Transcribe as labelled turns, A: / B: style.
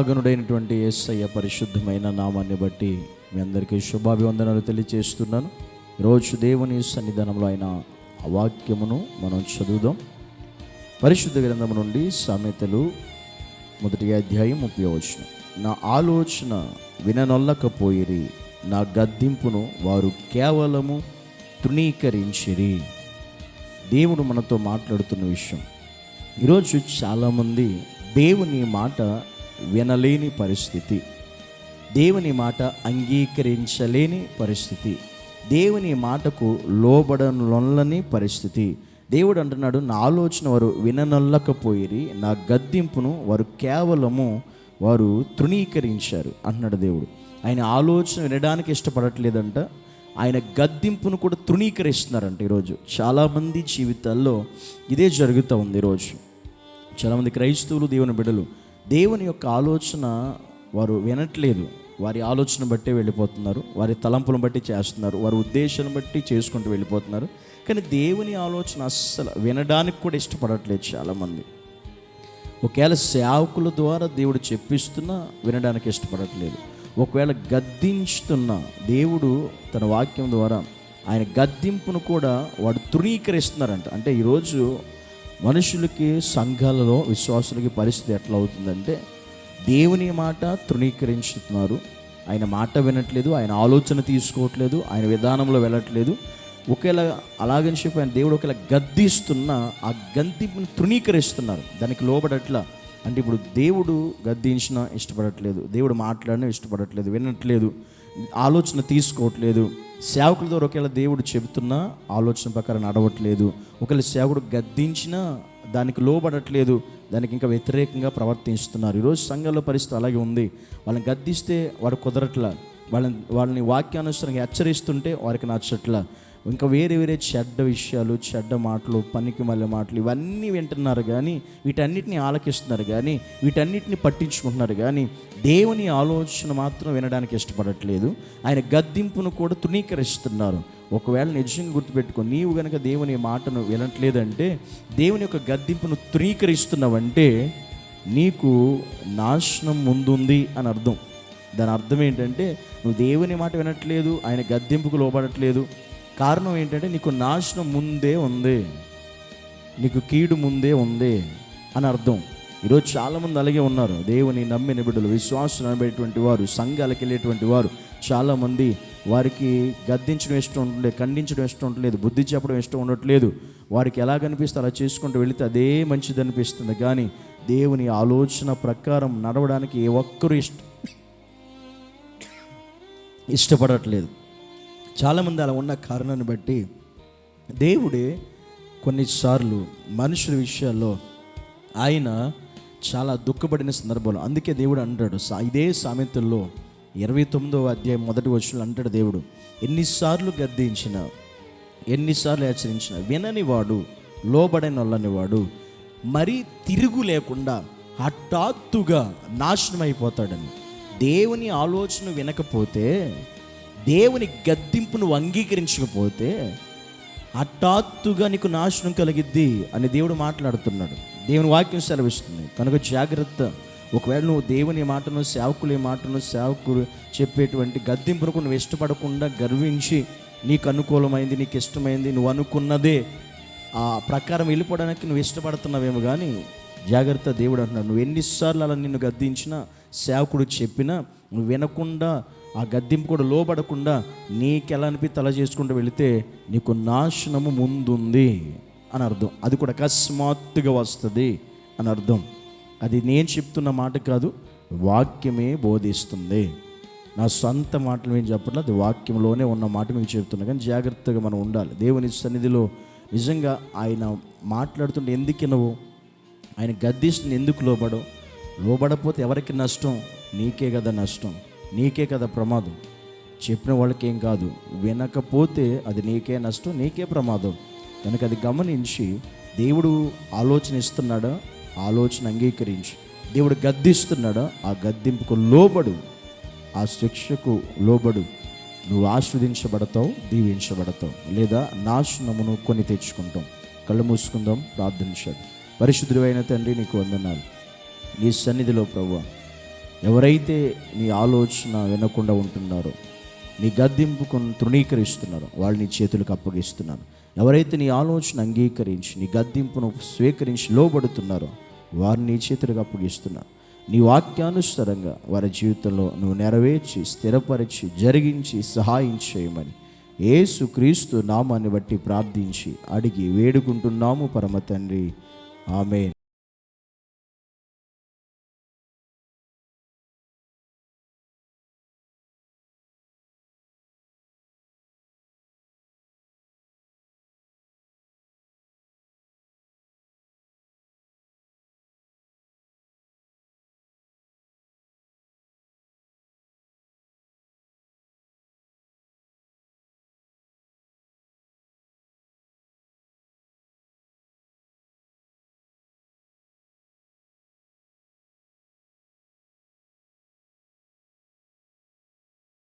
A: మహాగణుడైనటువంటి ఏసయ్య పరిశుద్ధమైన నామాన్ని బట్టి మీ అందరికీ శుభాభివందనాలు తెలియజేస్తున్నాను. రోజు దేవుని సన్నిధానంలో అయిన అవాక్యమును వాక్యమును మనం చదువుదాం. పరిశుద్ధ గ్రంథము నుండి సామెతలు మొదటి అధ్యాయం ముప్పై వచ్చిన నా ఆలోచన విననొల్లకపోయిరి నా గద్దింపును వారు కేవలము తృణీకరించిరి. దేవుడు మనతో మాట్లాడుతున్న విషయం. ఈరోజు చాలామంది దేవుని మాట వినలేని పరిస్థితి. దేవుని మాట అంగీకరించలేని పరిస్థితి. దేవుని మాటకు లోబడనొల్లని పరిస్థితి. దేవుడు అంటున్నాడు నా ఆలోచన వారు విననొల్లకపోయిరి నా గద్దింపును వారు కేవలము వారు తృణీకరించారు అంటున్నాడు దేవుడు. ఆయన ఆలోచన వినడానికి ఇష్టపడట్లేదంట. ఆయన గద్దింపును కూడా తృణీకరిస్తున్నారంట ఈరోజు. చాలామంది జీవితాల్లో ఇదే జరుగుతూ ఉంది ఈరోజు. చాలామంది క్రైస్తవులు దేవుని బిడ్డలు దేవుని యొక్క ఆలోచన వారు వినట్లేదు. వారి ఆలోచన బట్టే వెళ్ళిపోతున్నారు. వారి తలంపులను బట్టి చేస్తున్నారు. వారి ఉద్దేశాలను బట్టి చేసుకుంటూ వెళ్ళిపోతున్నారు. కానీ దేవుని ఆలోచన అస్సలు వినడానికి కూడా ఇష్టపడట్లేదు చాలామంది. ఒకవేళ సేవకుల ద్వారా దేవుడు చెప్పిస్తున్నా వినడానికి ఇష్టపడట్లేదు. ఒకవేళ గద్దించుతున్న దేవుడు తన వాక్యం ద్వారా ఆయన గద్దింపును కూడా వాడు తృణీకరిస్తున్నారంట. అంటే ఈరోజు మనుషులకి సంఘాలలో విశ్వాసులకి పరిస్థితి ఎట్లా అవుతుందంటే దేవుని మాట తృణీకరించుతున్నారు. ఆయన మాట వినట్లేదు ఆయన ఆలోచన తీసుకోవట్లేదు ఆయన విధానంలో వెళ్ళట్లేదు. ఒకేలా అలాగని చెప్పి ఆయన దేవుడు ఒకేలా గద్దిస్తున్న ఆ గద్దింపుని తృణీకరిస్తున్నారు. దానికి లోబడట్లా అంటే ఇప్పుడు దేవుడు గద్దించినా ఇష్టపడట్లేదు దేవుడు మాట్లాడినా ఇష్టపడట్లేదు వినట్లేదు ఆలోచన తీసుకోవట్లేదు. సేవకుల ద్వారా ఒకవేళ దేవుడు చెబుతున్నా ఆలోచన ప్రకారం నడవట్లేదు. ఒకవేళ సేవకుడు గద్దించినా దానికి లోబడట్లేదు దానికి ఇంకా వ్యతిరేకంగా ప్రవర్తిస్తున్నారు. ఈరోజు సంఘంలో పరిస్థితి అలాగే ఉంది. వాళ్ళని గద్దిస్తే వాడు కుదరట్లా. వాళ్ళని వాళ్ళని వాక్యానుసరంగా హెచ్చరిస్తుంటే వారికి నచ్చట్లా. ఇంకా వేరే వేరే చెడ్డ విషయాలు చెడ్డ మాటలు పనికి మళ్ళీ మాటలు ఇవన్నీ వింటున్నారు కానీ వీటన్నిటిని ఆలకిస్తున్నారు కానీ వీటన్నిటిని పట్టించుకుంటున్నారు కానీ దేవుని ఆలోచన మాత్రం వినడానికి ఇష్టపడట్లేదు. ఆయన గద్దింపును కూడా తృణీకరిస్తున్నారు. ఒకవేళ నిజంగా గుర్తుపెట్టుకో నీవు గనక దేవుని మాటను వినట్లేదంటే దేవుని యొక్క గద్దింపును తృణీకరిస్తున్నావంటే నీకు నాశనం ముందుంది అని అర్థం. దాని అర్థం ఏంటంటే నువ్వు దేవుని మాట వినట్లేదు ఆయన గద్దింపుకు లోబడట్లేదు కారణం ఏంటంటే నీకు నాశనం ముందే ఉంది. నీకు కీడు ముందే ఉంది అని అర్థం. ఈరోజు చాలామంది అలాగే ఉన్నారు. దేవుని నమ్మిన బిడ్డలు విశ్వాసం నమ్మేటువంటి వారు సంఘాలకు వెళ్ళేటువంటి వారు చాలామంది వారికి గద్దించడం ఇష్టం ఉండలేదు ఖండించడం ఇష్టం ఉండలేదు బుద్ధి చెప్పడం ఇష్టం ఉండట్లేదు. వారికి ఎలా కనిపిస్తే అలా చేసుకుంటూ వెళితే అదే మంచిది అనిపిస్తుంది. కానీ దేవుని ఆలోచన ప్రకారం నడవడానికి ఏ ఒక్కరు ఇష్ట ఇష్టపడట్లేదు. చాలామంది అలా ఉన్న కారణాన్ని బట్టి దేవుడే కొన్నిసార్లు మనుషుల విషయాల్లో ఆయన చాలా దుఃఖపడిన సందర్భంలో. అందుకే దేవుడు అంటాడు సా- ఇదే సామెతల్లో ఇరవై తొమ్మిదవ అధ్యాయం మొదటి వచ్చిన అంటాడు దేవుడు ఎన్నిసార్లు గద్దించిన ఎన్నిసార్లు హెచ్చరించిన వినని వాడు లోబడని వాళ్ళని వాడు మరీ తిరుగు లేకుండా హఠాత్తుగా నాశనం అయిపోతాడని దేవుని ఆలోచన వినకపోతే దేవుని గద్దింపును అంగీకరించకపోతే హఠాత్తుగా నీకు నాశనం కలిగిద్ది అని దేవుడు మాట్లాడుతున్నాడు. దేవుని వాక్యం సెలవిస్తుంది. కనుక జాగ్రత్త. ఒకవేళ నువ్వు దేవుని మాటను సేవకులు మాటను సేవకులు చెప్పేటువంటి గద్దింపును నువ్వు ఇష్టపడకుండా గర్వించి నీకు అనుకూలమైంది నీకు ఇష్టమైంది నువ్వు అనుకున్నదే ఆ ప్రకారం వెళ్ళిపోవడానికి నువ్వు ఇష్టపడుతున్నావేమో కానీ జాగ్రత్త దేవుడు అంటున్నాడు. నువ్వు ఎన్నిసార్లు అలా నిన్ను గద్దించినా సేవకుడు చెప్పినా నువ్వు వినకుండా ఆ గద్దింపు కూడా లోబడకుండా నీకెలా అనిపి తల చేసుకుంటూ వెళితే నీకు నాశనము ముందుంది అని అర్థం. అది కూడా అకస్మాత్తుగా వస్తుంది అని అర్థం. అది నేను చెప్తున్న మాట కాదు వాక్యమే బోధిస్తుంది. నా సొంత మాటలు ఏం చెప్పట్లేదు అది వాక్యంలోనే ఉన్న మాట మీకు చెప్తున్నా కానీ జాగ్రత్తగా మనం ఉండాలి. దేవుని సన్నిధిలో నిజంగా ఆయన మాట్లాడుతుంటే ఎందుకు వినవు? ఆయన గద్దిస్తుంది ఎందుకు లోబడవు? లోబడపోతే ఎవరికి నష్టం? నీకే కదా నష్టం. నీకే కదా ప్రమాదం. చెప్పిన వాళ్ళకి ఏం కాదు. వినకపోతే అది నీకే నష్టం నీకే ప్రమాదం. కనుక అది గమనించి దేవుడు ఆలోచన ఇస్తున్నాడా? ఆలోచన అంగీకరించి. దేవుడు గద్దిస్తున్నాడా? ఆ గద్దింపుకు లోబడు. ఆ శిక్షకు లోబడు. నువ్వు ఆస్వాదించబడతావు దీవించబడతావు. లేదా నాశనమును కొని తెచ్చుకుంటాం కళ్ళు మూసుకుందాం ప్రార్థించాడు. పరిశుద్ధుడైన తండ్రి నీకు వందనాలు. నీ సన్నిధిలో ప్రభు ఎవరైతే నీ ఆలోచన వినకుండా ఉంటున్నారో నీ గద్దింపుకుని తృణీకరిస్తున్నారో వాళ్ళు నీ చేతులకు అప్పగిస్తున్నాను. ఎవరైతే నీ ఆలోచన అంగీకరించి నీ గద్దింపును స్వీకరించి లోబడుతున్నారో వారిని నీ చేతులకు అప్పగిస్తున్నాను నీ వాక్యానుసారంగా వారి జీవితంలో నువ్వు నెరవేర్చి స్థిరపరిచి జరిగించి సహాయం చేయమని ఏసు క్రీస్తు నామాన్ని బట్టి ప్రార్థించి అడిగి వేడుకుంటున్నాము పరమ తండ్రి. ఆమె